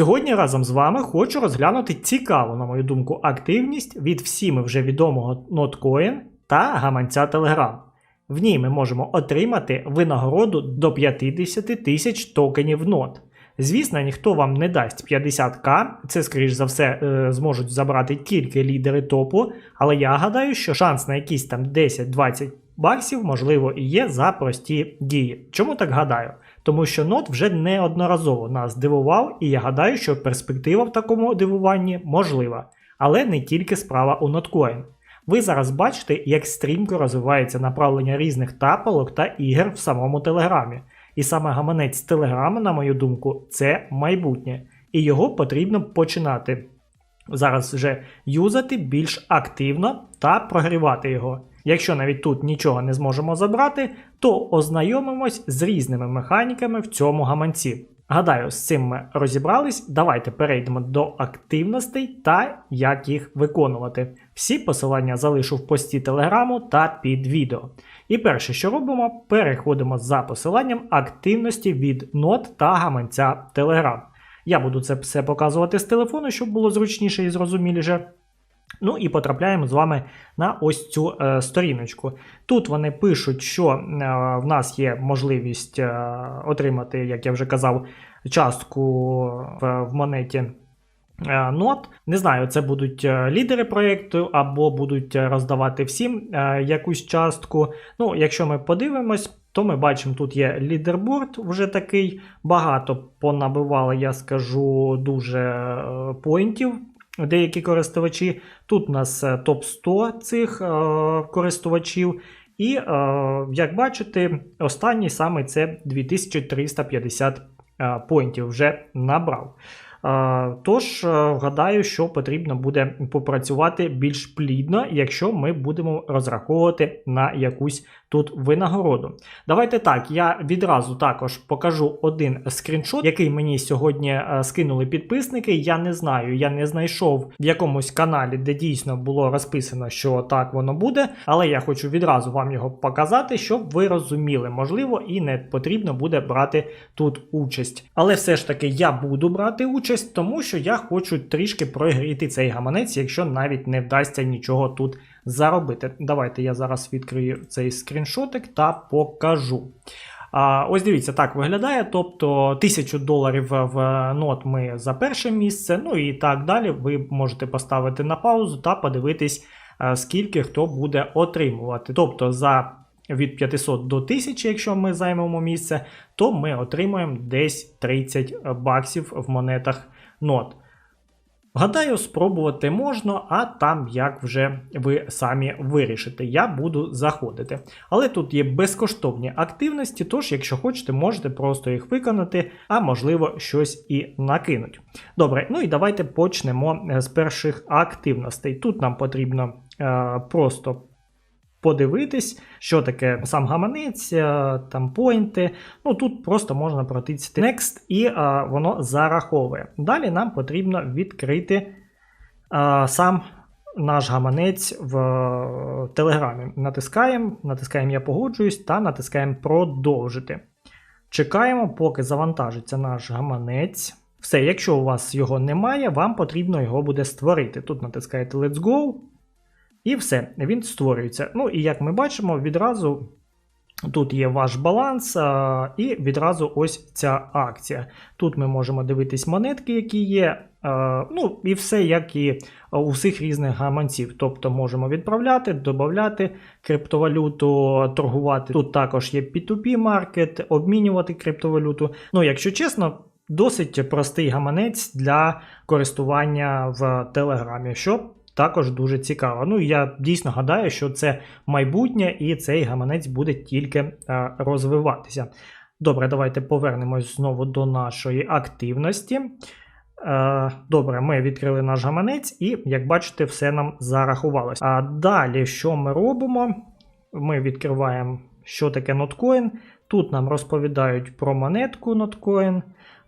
Сьогодні разом з вами хочу розглянути цікаву, на мою думку, активність від всіми вже відомого NotCoin та гаманця Telegram. В ній ми можемо отримати винагороду до 50 тисяч токенів NOT. Звісно, ніхто вам не дасть 50к, це, скоріш за все, е, зможуть забрати тільки лідери топу, але я гадаю, що шанс на якісь там 10-20 баксів, можливо, і є за прості дії. Чому так гадаю? Тому що нот вже неодноразово нас дивував, і я гадаю, що перспектива в такому дивуванні можлива. Але не тільки справа у ноткоін. Ви зараз бачите, як стрімко розвивається направлення різних тапалок та ігор в самому Телеграмі. І саме гаманець Телеграма, на мою думку, це майбутнє. І його потрібно починати зараз вже юзати більш активно та прогрівати його. Якщо навіть тут нічого не зможемо забрати, то ознайомимось з різними механіками в цьому гаманці. Гадаю, з цим ми розібрались. Давайте перейдемо до активностей та як їх виконувати. Всі посилання залишу в пості телеграму та під відео. І перше, що робимо, переходимо за посиланням активності від нот та гаманця Telegram. Я буду це все показувати з телефону, щоб було зручніше і зрозуміліше. Ну і потрапляємо з вами на ось цю е, сторіночку. Тут вони пишуть, що е, в нас є можливість е, отримати, як я вже казав, частку в, в монеті. е, Нот, не знаю, це будуть е, лідери проєкту або будуть е, роздавати всім якусь частку. Ну, якщо ми подивимось, то ми бачимо, тут є лідерборд, вже такий багато понабивали, я скажу, дуже поінтів деякі користувачі. Тут у нас е, топ 100 цих е, користувачів. І, е, як бачите, останній саме це 2350 е, поінтів вже набрав. Е, Тож, е, гадаю, що потрібно буде попрацювати більш плідно, якщо ми будемо розраховувати на якусь тут винагороду. Давайте так, я відразу також покажу один скріншот, який мені сьогодні е, скинули підписники. Я не знаю, я не знайшов в якомусь каналі, де дійсно було розписано, що так воно буде, але я хочу відразу вам його показати, щоб ви розуміли, можливо, і не потрібно буде брати тут участь. Але все ж таки я буду брати участь, тому що я хочу трішки прогріти цей гаманець, якщо навіть не вдасться нічого тут заробити. Давайте я зараз відкрию цей скріншотик та покажу. А, Ось дивіться, так виглядає. Тобто 1000 доларів в нот ми за перше місце, ну і так далі. Ви можете поставити на паузу та подивитись, скільки хто буде отримувати. Тобто за від 500 до 1000, якщо ми займемо місце, то ми отримаємо десь 30 баксів в монетах нот. Гадаю, спробувати можна, а там як вже ви самі вирішите. Я буду заходити. Але тут є безкоштовні активності, тож, якщо хочете, можете просто їх виконати, а можливо, щось і накинуть. Добре, ну і давайте почнемо з перших активностей. Тут нам потрібно е, просто подивитись, що таке сам гаманець, е, там поінти. Ну тут просто можна протиснути Next і е, воно зараховує. Далі нам потрібно відкрити е, сам наш гаманець в Телеграмі. Натискаємо, натискаємо Я погоджуюсь та натискаємо Продовжити. Чекаємо, поки завантажиться наш гаманець. Все, якщо у вас його немає, вам потрібно його буде створити. Тут натискаєте Let's Go. І все, він створюється. Ну і як ми бачимо, відразу тут є ваш баланс, а, і відразу ось ця акція. Тут ми можемо дивитись монетки, які є. а, Ну і все, як і у всіх різних гаманців. Тобто можемо відправляти, додати криптовалюту, торгувати. Тут також є P2P маркет, обмінювати криптовалюту. Ну, якщо чесно. Досить простий гаманець для користування в Телеграмі, що також дуже цікаво. Ну, я дійсно гадаю, що це майбутнє, і цей гаманець буде тільки е, розвиватися. Добре, давайте повернемось знову до нашої активності. Е, Добре, ми відкрили наш гаманець, і, як бачите, все нам зарахувалось. А далі, що ми робимо? Ми відкриваємо, що таке ноткоін. Тут нам розповідають про монетку ноткоін.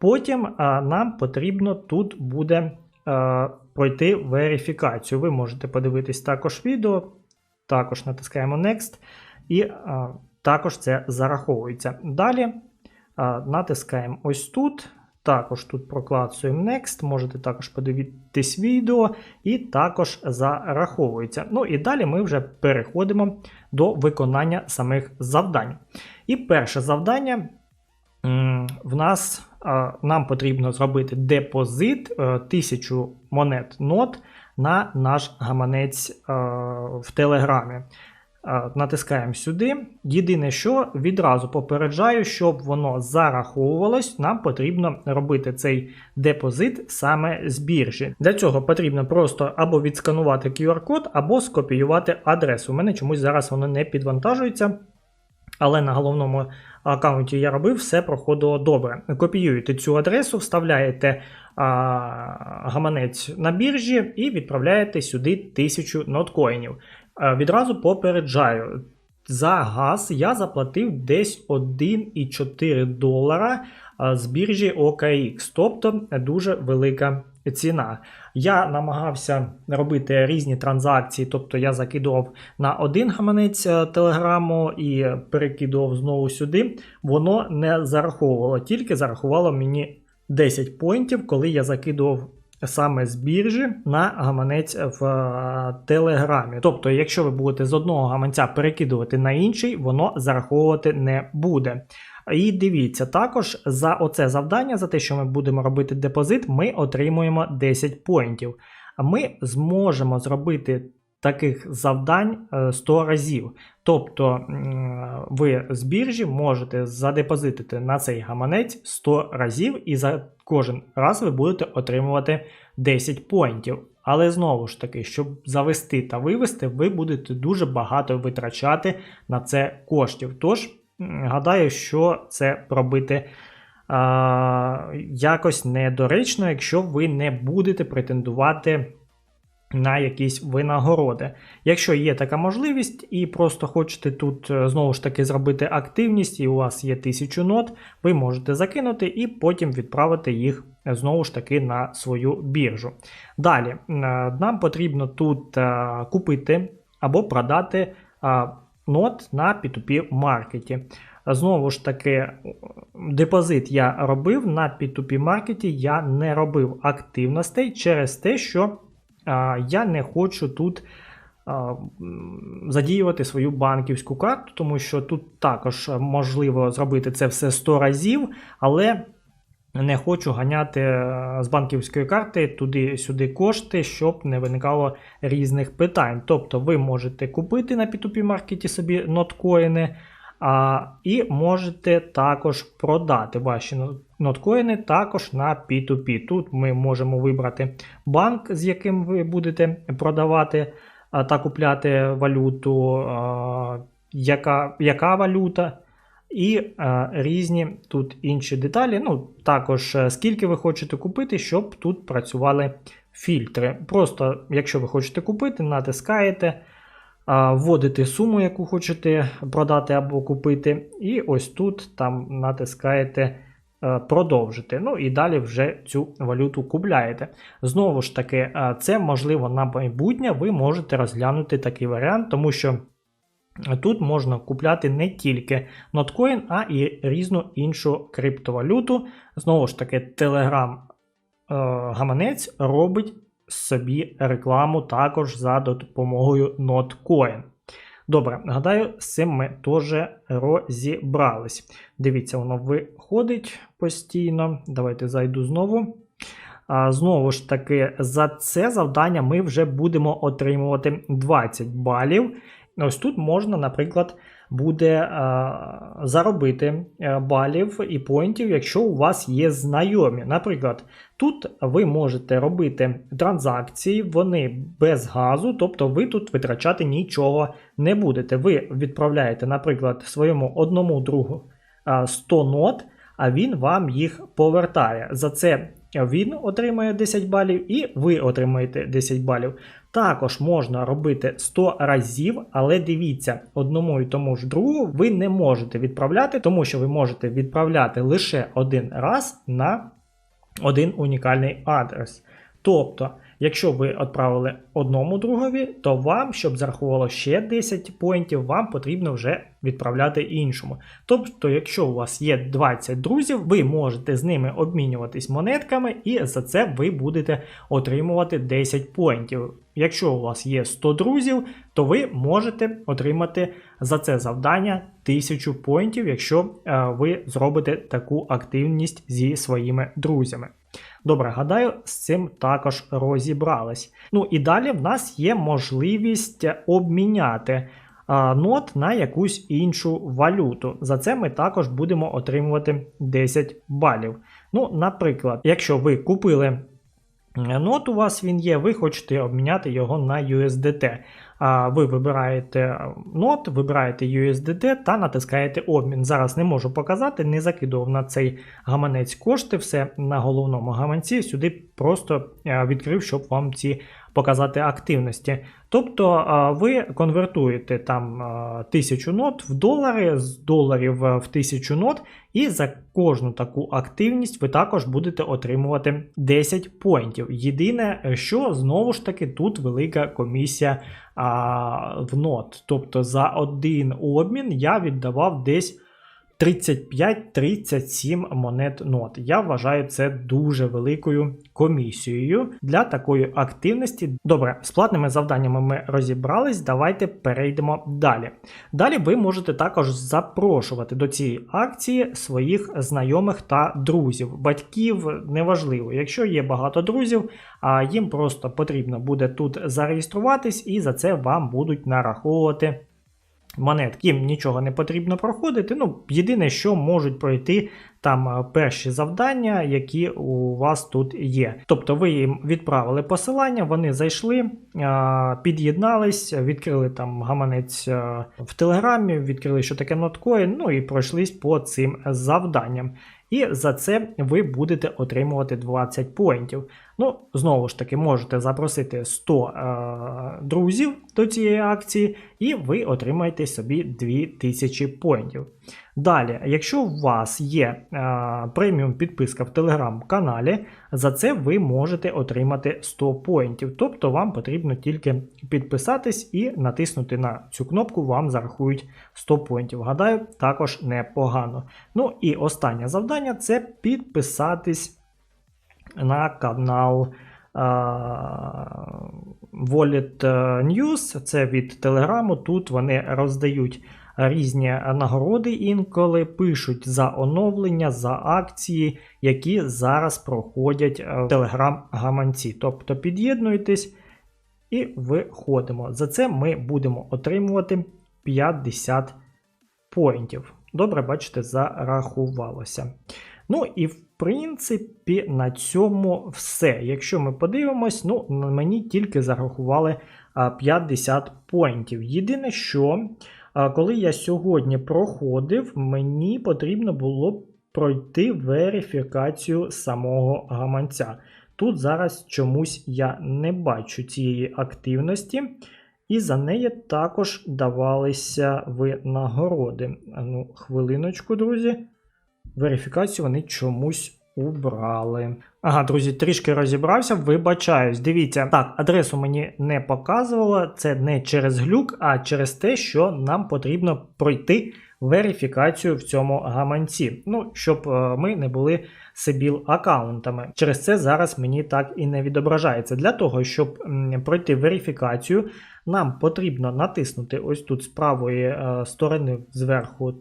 Потім а, нам потрібно тут буде пройти верифікацію. Ви можете подивитись також відео, також натискаємо Next, і також це зараховується. Далі натискаємо ось тут. Також тут проклацуємо Next, можете також подивитись відео, і також зараховується. Ну і далі ми вже переходимо до виконання самих завдань. І перше завдання в нас нам потрібно зробити депозит е, 1000 монет нот на наш гаманець е, в Телеграмі. Е, Натискаємо сюди. Єдине, що відразу попереджаю, щоб воно зараховувалось, нам потрібно робити цей депозит саме з біржі. Для цього потрібно просто або відсканувати QR-код, або скопіювати адресу. У мене чомусь зараз воно не підвантажується. Але на головному аккаунті я робив, все проходило добре. Копіюєте цю адресу, вставляєте а, гаманець на біржі і відправляєте сюди 1000 ноткоїнів. А, відразу попереджаю. За газ я заплатив десь 1,4 долара з біржі OKX, тобто дуже велика ціна. Я намагався робити різні транзакції, тобто я закидував на один гаманець е, телеграму і перекидував знову сюди. Воно не зараховувало, тільки зарахувало мені 10 поінтів, коли я закидував. Саме з біржі на гаманець в е, Телеграмі. Тобто, якщо ви будете з одного гаманця перекидувати на інший, воно зараховувати не буде. І дивіться, також за оце завдання, за те, що ми будемо робити депозит, ми отримуємо 10 поінтів. Ми зможемо зробити таких завдань е, 100 разів. Тобто ви з біржі можете задепозитити на цей гаманець 100 разів, і за кожен раз ви будете отримувати 10 поінтів. Але знову ж таки, щоб завести та вивести, ви будете дуже багато витрачати на це коштів. Тож, гадаю, що це пробити а, якось недоречно, якщо ви не будете претендувати на якісь винагороди. Якщо є така можливість, і просто хочете тут е, знову ж таки зробити активність, і у вас є 1000 нот, ви можете закинути і потім відправити їх е, знову ж таки на свою біржу. Далі, е, нам потрібно тут купити або продати нот на P2P маркеті. Знову ж таки, депозит я робив на P2P маркеті, я не робив активностей через те, що а, я не хочу тут а, задіювати свою банківську карту, тому що тут також можливо зробити це все 100 разів, але не хочу ганяти е, з банківської карти туди-сюди кошти, щоб не виникало різних питань. Тобто ви можете купити на P2P маркеті собі ноткоїни, а, і можете також продати ваші ноткоїни також на P2P. Тут ми можемо вибрати банк, з яким ви будете продавати та купляти валюту, яка, яка валюта. І е, різні тут інші деталі. Ну, також е, скільки ви хочете купити, щоб тут працювали фільтри. Просто, якщо ви хочете купити, натискаєте, е, вводите суму, яку хочете продати або купити, і ось тут там натискаєте е, продовжити. Ну і далі вже цю валюту купляєте. Знову ж таки, е, це можливо на майбутнє, ви можете розглянути такий варіант, тому що. Тут можна купляти не тільки ноткоін, а і різну іншу криптовалюту. Знову ж таки, Telegram е, гаманець робить собі рекламу також за допомогою ноткоін. Добре, гадаю, з цим ми теж розібрались. Дивіться, воно виходить постійно. Давайте зайду знову. А, Знову ж таки, за це завдання ми вже будемо отримувати 20 балів. Ось тут можна, наприклад, буде е, заробити е, балів і поінтів, якщо у вас є знайомі. Наприклад, тут ви можете робити транзакції, вони без газу, тобто ви тут витрачати нічого не будете. Ви відправляєте, наприклад, своєму одному другу е, 100 нот, а він вам їх повертає. За це він отримає 10 балів, і ви отримаєте 10 балів. Також можна робити 100 разів, але дивіться, одному і тому ж другу ви не можете відправляти, тому що ви можете відправляти лише один раз на один унікальний адрес. Тобто, якщо ви відправили одному другові, то вам, щоб зарахувало ще 10 поінтів, вам потрібно вже відправляти іншому. Тобто, якщо у вас є 20 друзів, ви можете з ними обмінюватись монетками, і за це ви будете отримувати 10 поінтів. Якщо у вас є 100 друзів, то ви можете отримати за це завдання 1000 поінтів, якщо е, ви зробите таку активність зі своїми друзями. Добре, гадаю, з цим також розібрались. Ну і далі в нас є можливість обміняти нот на якусь іншу валюту. За це ми також будемо отримувати 10 балів. Ну, наприклад, якщо ви купили нот, у вас він є, ви хочете обміняти його на USDT. Ви вибираєте нот, вибираєте USDT та натискаєте обмін. Зараз не можу показати, не закидував на цей гаманець кошти, все на головному гаманці. Сюди просто відкрив, щоб вам ці показати активності. Тобто ви конвертуєте там 1000 нот в долари, з доларів в 1000 нот, і за кожну таку активність ви також будете отримувати 10 поінтів. Єдине, що знову ж таки тут велика комісія а, в нот. Тобто за один обмін я віддавав десь 35-37 монет нот. Я вважаю це дуже великою комісією для такої активності. Добре, з платними завданнями ми розібрались. Давайте перейдемо далі. Далі ви можете також запрошувати до цієї акції своїх знайомих та друзів, батьків неважливо. Якщо є багато друзів, а їм просто потрібно буде тут зареєструватись, і за це вам будуть нараховувати монет. Їм нічого не потрібно проходити. Ну, єдине, що можуть пройти там е, перші завдання, які у вас тут є. Тобто ви їм відправили посилання, вони зайшли, е, під'єднались, відкрили там гаманець е, в Телеграмі, відкрили, що таке ноткоін, ну і пройшлись по цим завданням. І за це ви будете отримувати 20 поінтів. Ну, знову ж таки, можете запросити 100 е, друзів до цієї акції, і ви отримаєте собі 2000 поінтів. Далі, якщо у вас є е, преміум підписка в телеграм-каналі, за це ви можете отримати 100 поінтів. Тобто вам потрібно тільки підписатись і натиснути на цю кнопку, вам зарахують 100 поінтів. Гадаю, також непогано. Ну і останнє завдання це підписатись на канал. Wallet News, це від Телеграму. Тут вони роздають різні нагороди інколи, пишуть за оновлення, за акції, які зараз проходять в Телеграм-гаманці. Тобто під'єднуйтесь і виходимо. За це ми будемо отримувати 50 поінтів. Добре, бачите, зарахувалося. Ну і в принципі, на цьому все. Якщо ми подивимось, ну, мені тільки зарахували 50 поінтів. Єдине, що коли я сьогодні проходив, мені потрібно було пройти верифікацію самого гаманця. Тут зараз чомусь я не бачу цієї активності, і за неї також давалися винагороди. Ну, хвилиночку, друзі. Верифікацію вони чомусь убрали. Ага, друзі, трішки розібрався, вибачаюсь. Дивіться, так, адресу мені не показувало. Це не через глюк, а через те, що нам потрібно пройти верифікацію в цьому гаманці. Ну, щоб е, ми не були Сибіл аккаунтами. Через це зараз мені так і не відображається. Для того, щоб пройти верифікацію, нам потрібно натиснути ось тут з правої е, сторони зверху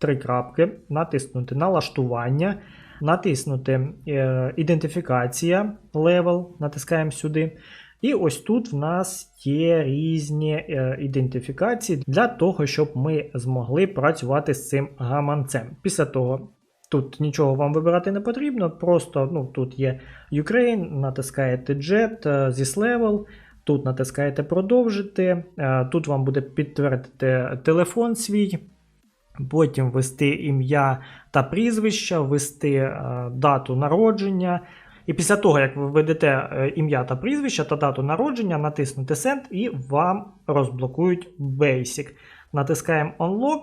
три крапки, натиснути налаштування, натиснути е, ідентифікація левел, натискаємо сюди. І ось тут в нас є різні е, ідентифікації для того, щоб ми змогли працювати з цим гаманцем. Після того тут нічого вам вибирати не потрібно, просто ну, тут є Ukraine, натискаєте Jet, е, this level, тут натискаєте продовжити, е, тут вам буде підтвердити телефон свій. Потім ввести ім'я та прізвище, ввести е, дату народження. І після того, як ви введете е, ім'я та прізвище та дату народження, натиснути Send і вам розблокують Basic. Натискаємо Unlock.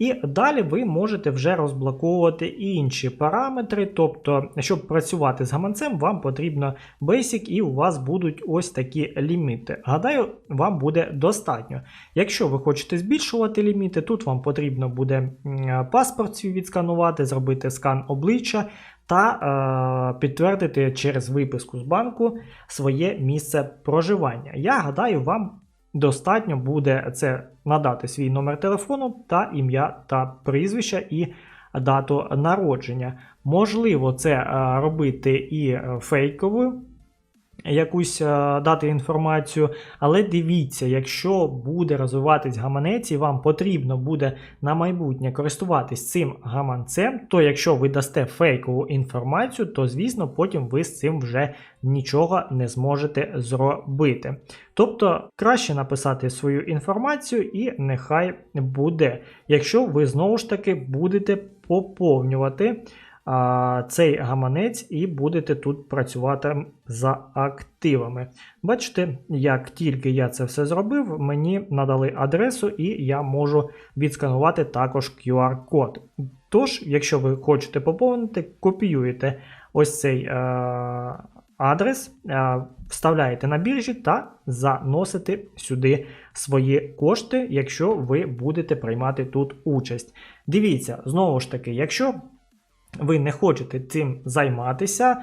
І далі ви можете вже розблоковувати інші параметри. Тобто, щоб працювати з гаманцем, вам потрібно Basic і у вас будуть ось такі ліміти. Гадаю, вам буде достатньо. Якщо ви хочете збільшувати ліміти, тут вам потрібно буде паспорт свій відсканувати, зробити скан обличчя та е, підтвердити через виписку з банку своє місце проживання. Я гадаю, вам достатньо буде це надати свій номер телефону та ім'я та прізвище і дату народження. Можливо, це е, робити і е, фейковою. Якусь е, дати інформацію, але дивіться, якщо буде розвиватись гаманець і вам потрібно буде на майбутнє користуватись цим гаманцем, то якщо ви дасте фейкову інформацію, то звісно потім ви з цим вже нічого не зможете зробити. Тобто краще написати свою інформацію і нехай буде, якщо ви знову ж таки будете поповнювати цей гаманець і будете тут працювати за активами. Бачите, як тільки я це все зробив, мені надали адресу, і я можу відсканувати також QR-код. Тож, якщо ви хочете поповнити, копіюєте ось цей е, адрес, е, вставляєте на біржі та заносите сюди свої кошти, якщо ви будете приймати тут участь. Дивіться, знову ж таки, якщо ви не хочете цим займатися,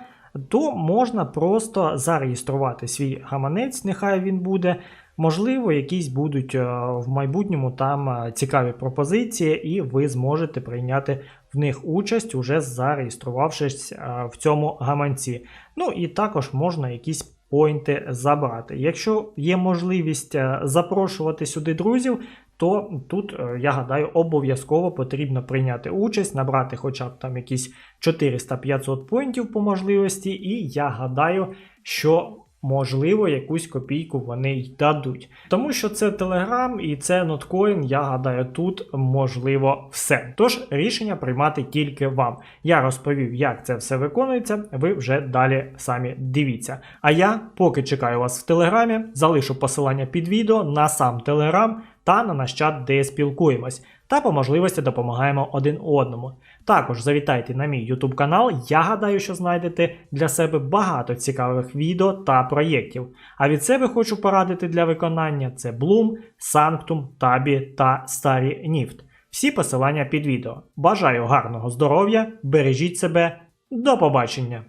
то можна просто зареєструвати свій гаманець, нехай він буде. Можливо, якісь будуть е, в майбутньому там е, цікаві пропозиції, і ви зможете прийняти в них участь, уже зареєструвавшись е, в цьому гаманці. Ну і також можна якісь поінти забрати. Якщо є можливість запрошувати сюди друзів, то тут, е, я гадаю, обов'язково потрібно прийняти участь, набрати хоча б там якісь 400-500 поінтів по можливості, і я гадаю, що. Можливо, якусь копійку вони й дадуть. Тому що це Telegram і це Notcoin, я гадаю, тут можливо все. Тож рішення приймати тільки вам. Я розповів, як це все виконується, ви вже далі самі дивіться. А я, поки чекаю вас в Телеграмі, залишу посилання під відео на сам Телеграм та на наш чат, де спілкуємось, та по можливості допомагаємо один одному. Також завітайте на мій YouTube канал, я гадаю, що знайдете для себе багато цікавих відео та проєктів. А від себе хочу порадити для виконання це Bloom, Sanctum, Tabі та Starry Nift. Всі посилання під відео. Бажаю гарного здоров'я, бережіть себе, до побачення!